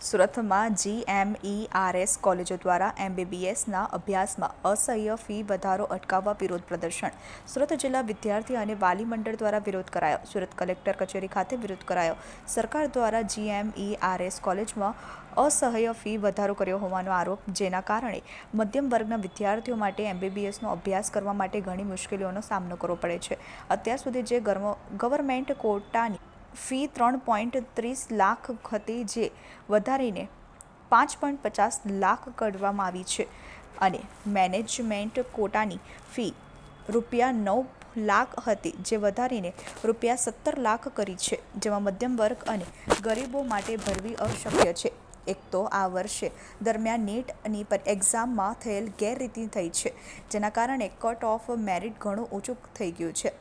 સુરતમાં જીએમઈઆરએસ કોલેજો દ્વારા એમબીબીએસના અભ્યાસમાં અસહ્ય ફી વધારો અટકાવવા વિરોધ પ્રદર્શન. સુરત જિલ્લા વિદ્યાર્થી અને વાલી મંડળ દ્વારા વિરોધ કરાયો. સુરત કલેક્ટર કચેરી ખાતે વિરોધ કરાયો. સરકાર દ્વારા જીએમઈઆરએસ કોલેજમાં અસહ્ય ફી વધારો કર્યો હોવાનો આરોપ, જેના કારણે મધ્યમ વર્ગના વિદ્યાર્થીઓ માટે એમબીબીએસનો અભ્યાસ કરવા માટે ઘણી મુશ્કેલીઓનો સામનો કરવો પડે છે. અત્યાર સુધી જે ગવર્મેન્ટ કોટાની ફી ત્રણ પોઈન્ટ ત્રીસ લાખ હતી, જે વધારીને પાંચ પોઈન્ટ પચાસ લાખ કરવામાં આવી છે. અને મેનેજમેન્ટ કોટાની ફી રૂપિયા નવ લાખ હતી, જે વધારીને રૂપિયા સત્તર લાખ કરી છે, જેમાં મધ્યમ વર્ગ અને ગરીબો માટે ભરવી અશક્ય છે. એક તો આ વર્ષે દરમિયાન નીટની પર એક્ઝામમાં થયેલ ગેરરીતિ થઈ છે, જેના કારણે કટ ઓફ મેરિટ ઘણું ઊંચું થઈ ગયું છે.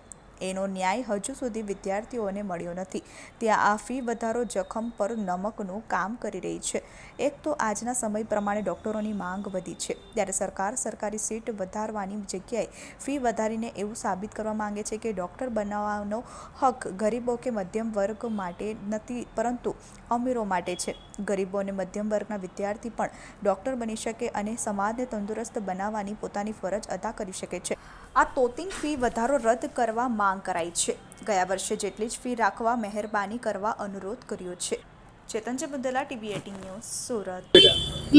એનો ન્યાય હજુ સુધી વિદ્યાર્થીઓને મળ્યો નથી. ત્યાં આ ફી વધારો જખમ પર નમકનું કામ કરી રહી છે. એક તો આજના સમય પ્રમાણે ડૉક્ટરોની માંગ વધી છે. ત્યારે સરકાર સરકારી સીટ વધારવાની જગ્યાએ ફી વધારીને એવું સાબિત કરવા માંગે છે કે ડૉક્ટર બનાવવાનો હક ગરીબો કે મધ્યમ વર્ગ માટે નથી, પરંતુ અમીરો માટે છે. ગરીબો અને મધ્યમ વર્ગના વિદ્યાર્થી પણ ડૉક્ટર બની શકે અને સમાજને તંદુરસ્ત બનાવવાની પોતાની ફરજ અદા કરી શકે છે. આ તોતિંગ ફી વધારો રદ કરવા માંગ કરાઈ છે. ગયા વર્ષે જેટલી જ ફી રાખવા મહેરબાની કરવા અનુરોધ કર્યો છે. Chetan Buddhela TV eighteen news Surat.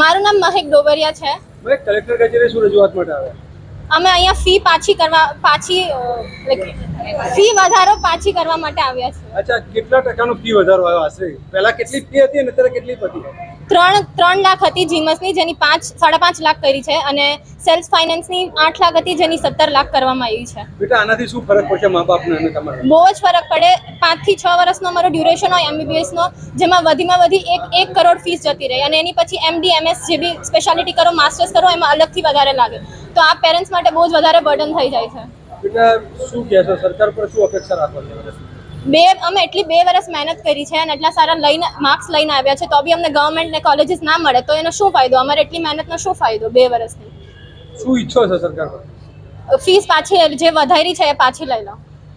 મારું નામ મહેક ડોબરિયા છે. ભાઈ કલેક્ટર કચેરી શું રજૂઆત માટે આવે? અમે અહીંયા ફી પાછી કરવા પાછી ફી વધારો પાછી કરવા માટે આવ્યા છીએ. અચ્છા કેટલા ટકાનો ફી વધારો આવ્યો? આશરે પહેલા કેટલી ફી હતી અને અત્યારે કેટલી હતી ત્રણ ત્રણ લાખ હતી જીમસની જેની પાંચ સાડા પાંચ લાખ કરી છે અને સેલ્ફ ફાઇનાન્સની આઠ લાખ હતી જેની સત્તર લાખ કરવામાં આવી છે. બેટા આનાથી શું ફરક પડશે મા બાપને અને તમારા? બહુ જ ફરક પડે. પાંચથી છ વર્ષનો અમારો ડ્યુરેશન હોય એમબીબીએસનો જેમાં વધીમાં વધી એક એક કરોડ ફીસ જતી રહી અને એની પછી એમડી એમએસ જે બી સ્પેશિયાલિટી કરો માસ્ટર્સ કરો એમાં અલગથી વધારે લાગે. તો આ પેરેન્ટ્સ માટે બહુ જ વધારે બર્ડન થઈ જાય છે. બેટા શું કહેશો? સરકાર પર શું અપેક્ષા રાખો છો? બે અમે એટલી બે વર્ષ મહેનત કરી છે અને એટલા સારા લઈને માર્ક્સ લઈને આવ્યા છે તો બી અમને ગવર્મેન્ટ ને કોલેજીસ ના મળે તો એનો શું ફાયદો? અમારે એટલી મહેનતનો શું ફાયદો બે વર્ષની શું ઈચ્છો છો સરકાર ફીસ પાછી જે વધારી છે એ પાછી લઈ લો.